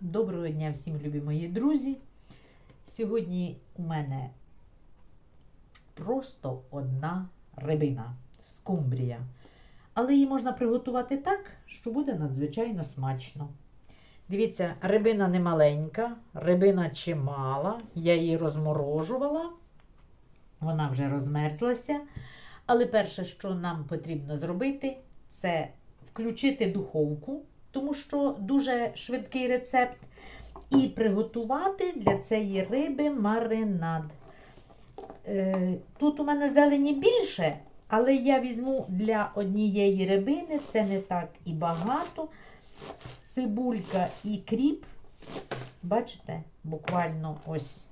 Доброго дня всім, любі мої друзі. Сьогодні у мене просто одна рибина скумбрія. Але її можна приготувати так, що буде надзвичайно смачно. Дивіться, рибина не маленька, рибина чимала. Я її розморожувала. Вона вже розмерзлася. Але перше, що нам потрібно зробити, це включити духовку тому що дуже швидкий рецепт. І приготувати для цієї риби маринад. Е, Тут у мене зелені більше, але я візьму для однієї рибини, це не так і багато. Цибулька і кріп. Бачите, буквально ось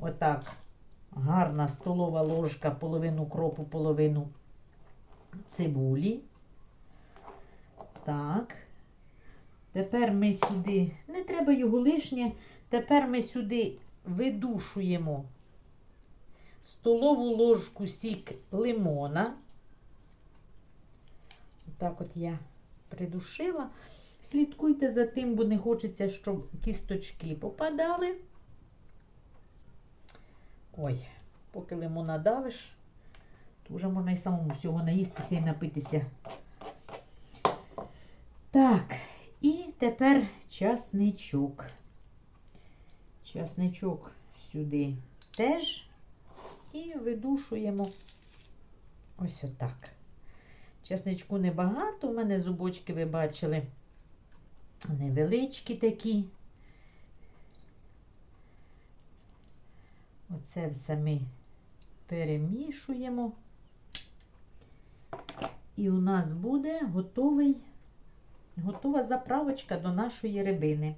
отак. Гарна столова ложка, половину кропу, половину цибулі. Так. Тепер ми сюди, не треба його лишнє, тепер ми сюди видушуємо столову ложку сік лимона. Так от я придушила. Слідкуйте за тим, бо не хочеться, щоб кісточки попадали. Ой, поки лимона давиш, то вже можна і самому всього наїстися і напитися. Так. Тепер часничок. Часничок сюди теж. І видушуємо ось отак. Часничку небагато, у мене зубочки, ви бачили, невеличкі такі. Оце все ми перемішуємо. І у нас буде готовий Готова заправочка до нашої рибини.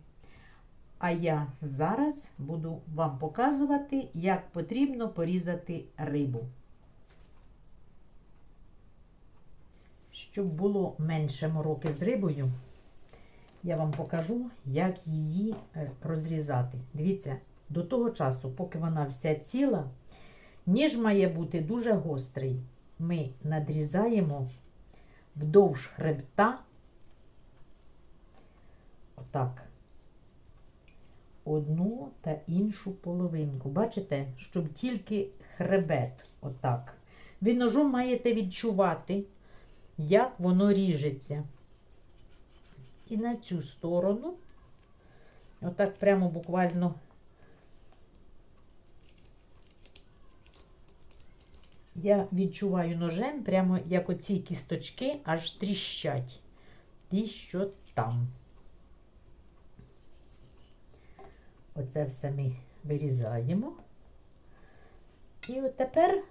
А я зараз буду вам показувати, як потрібно порізати рибу. Щоб було менше мороки з рибою, я вам покажу, як її е, розрізати. Дивіться, до того часу, поки вона вся ціла, ніж має бути дуже гострий. Ми надрізаємо вдовж хребта отак. Одну та іншу половинку. Бачите, щоб тільки хребет, отак. Ви ножом маєте відчувати, як воно ріжеться. І на цю сторону, отак прямо буквально. Я відчуваю ножем, прямо як оці кісточки аж тріщать. Ті, що там. Оце все ми вирізаємо. І от тепер,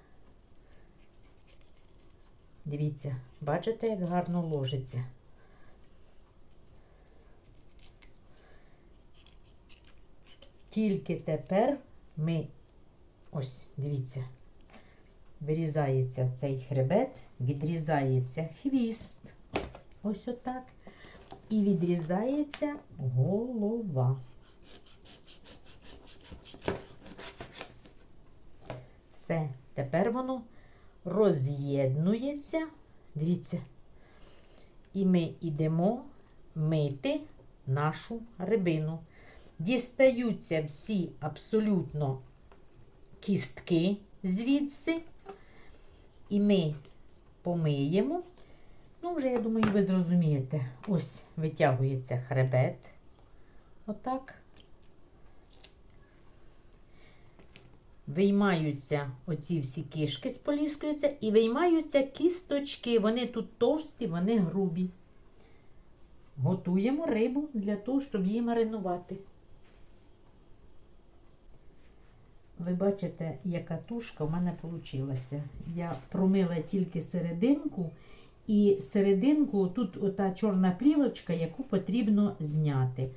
дивіться, бачите, як гарно ложиться. Тільки тепер ми, ось, дивіться, вирізається цей хребет, відрізається хвіст. Ось отак. І відрізається голова. Все, тепер воно роз'єднується. Дивіться. І ми йдемо мити нашу рибину. Дістаються всі абсолютно кістки звідси. І ми помиємо. Ну, вже, я думаю, ви зрозумієте. Ось витягується хребет. Отак. Виймаються оці всі кишки, споліскуються, і виймаються кісточки. Вони тут товсті, вони грубі. Готуємо рибу для того, щоб її маринувати. Ви бачите, яка тушка в мене вийшла. Я промила тільки серединку, і серединку тут ота чорна плівочка, яку потрібно зняти.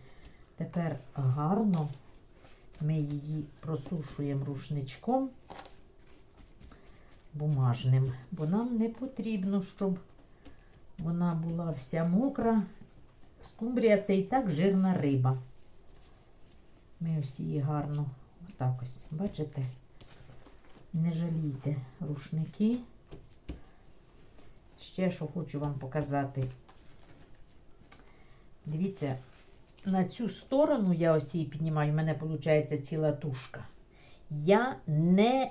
Тепер гарно ми її просушуємо рушничком бумажним, бо нам не потрібно, щоб вона була вся мокра. Скумбрія це і так жирна риба. Ми ось її гарно отак ось, бачите? Не жалійте рушники. Ще що хочу вам показати. Дивіться, на цю сторону, я ось її піднімаю, в мене виходить ціла тушка. Я не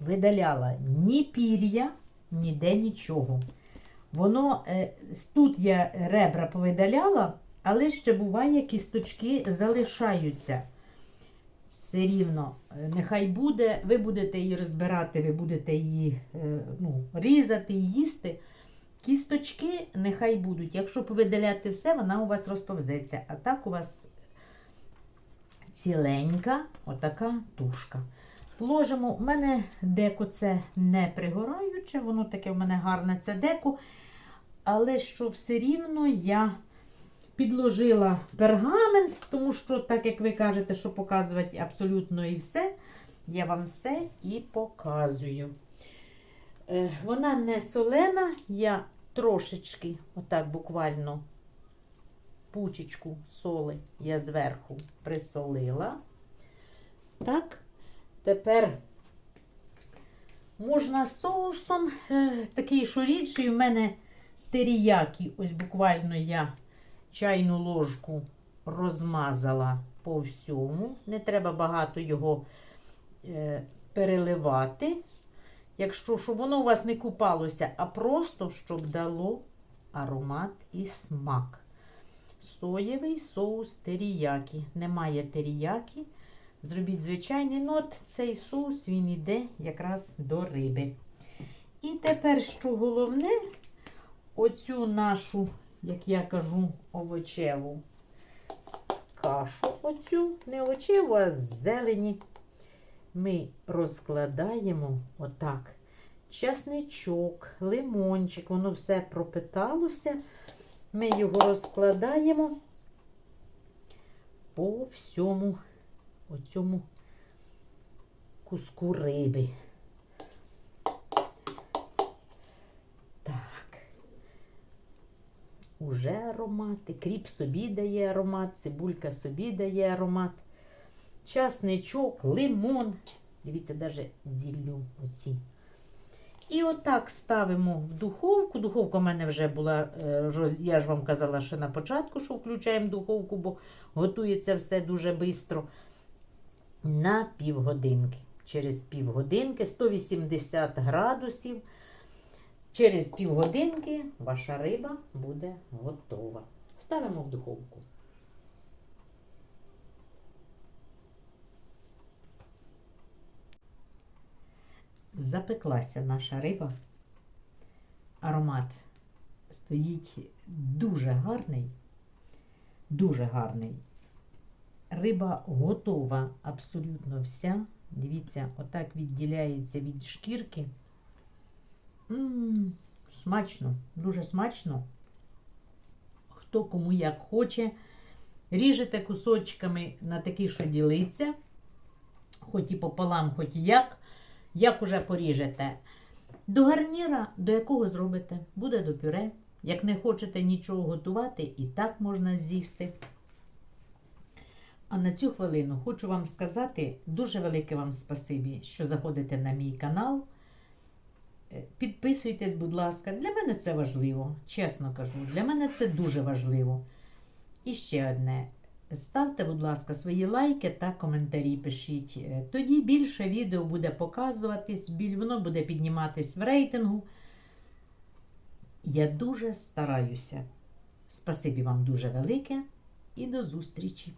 видаляла ні пір'я, ніде нічого. Воно е, тут я ребра повидаляла, але ще буває, кісточки залишаються. Все рівно, е, нехай буде, ви будете її розбирати, ви будете її е, ну, різати їсти. Кісточки нехай будуть. Якщо повидаляти все, вона у вас розповзеться. А так у вас ціленька отака тушка. Ложимо, у мене деко це не пригораюче, воно таке в мене гарне це деко. Але що все рівно я підложила пергамент, тому що, так як ви кажете, що показувати абсолютно і все, я вам все і показую. Е, Вона не солена, я трошечки, отак буквально пучечку соли я зверху присолила. Так, тепер можна соусом, е, такий, що рідший, у мене теріякі, ось буквально я чайну ложку розмазала по всьому. Не треба багато його е, переливати. Якщо щоб воно у вас не купалося, а просто щоб дало аромат і смак. Соєвий соус теріякі. Немає теріякі. Зробіть звичайний нот. Цей соус він йде якраз до риби. І тепер, що головне, оцю нашу, як я кажу, овочеву кашу, оцю, не овочеву, а зелені, ми розкладаємо отак. Часничок, лимончик, воно все пропиталося. Ми його розкладаємо по всьому оцьому куску риби. Так. Уже аромати. Кріп собі дає аромат, цибулька собі дає аромат. Часничок, лимон. Дивіться, навіть зіллю оці. І отак ставимо в духовку. Духовка в мене вже була, е, я ж вам казала, що на початку, що включаємо духовку, бо готується все дуже швидко. На півгодинки. Через півгодинки 180 градусів. Через півгодинки ваша риба буде готова. Ставимо в духовку. Запеклася наша риба. Аромат стоїть дуже гарний. Дуже гарний. Риба готова абсолютно вся. Дивіться, отак відділяється від шкірки. М, смачно, дуже смачно. Хто кому як хоче. Ріжете кусочками на такі, що ділиться. Хоч і пополам, хоч і як. Як уже поріжете. До гарніра, до якого зробите, буде до пюре. Як не хочете нічого готувати, і так можна з'їсти. А на цю хвилину хочу вам сказати дуже велике вам спасибі, що заходите на мій канал. Е, Підписуйтесь, будь ласка. Для мене це важливо, чесно кажу. Для мене це дуже важливо. І ще одне. Ставте, будь ласка, свої лайки та коментарі пишіть. Е, Тоді більше відео буде показуватись, воно буде підніматись в рейтингу. Я дуже стараюся. Спасибі вам дуже велике і до зустрічі!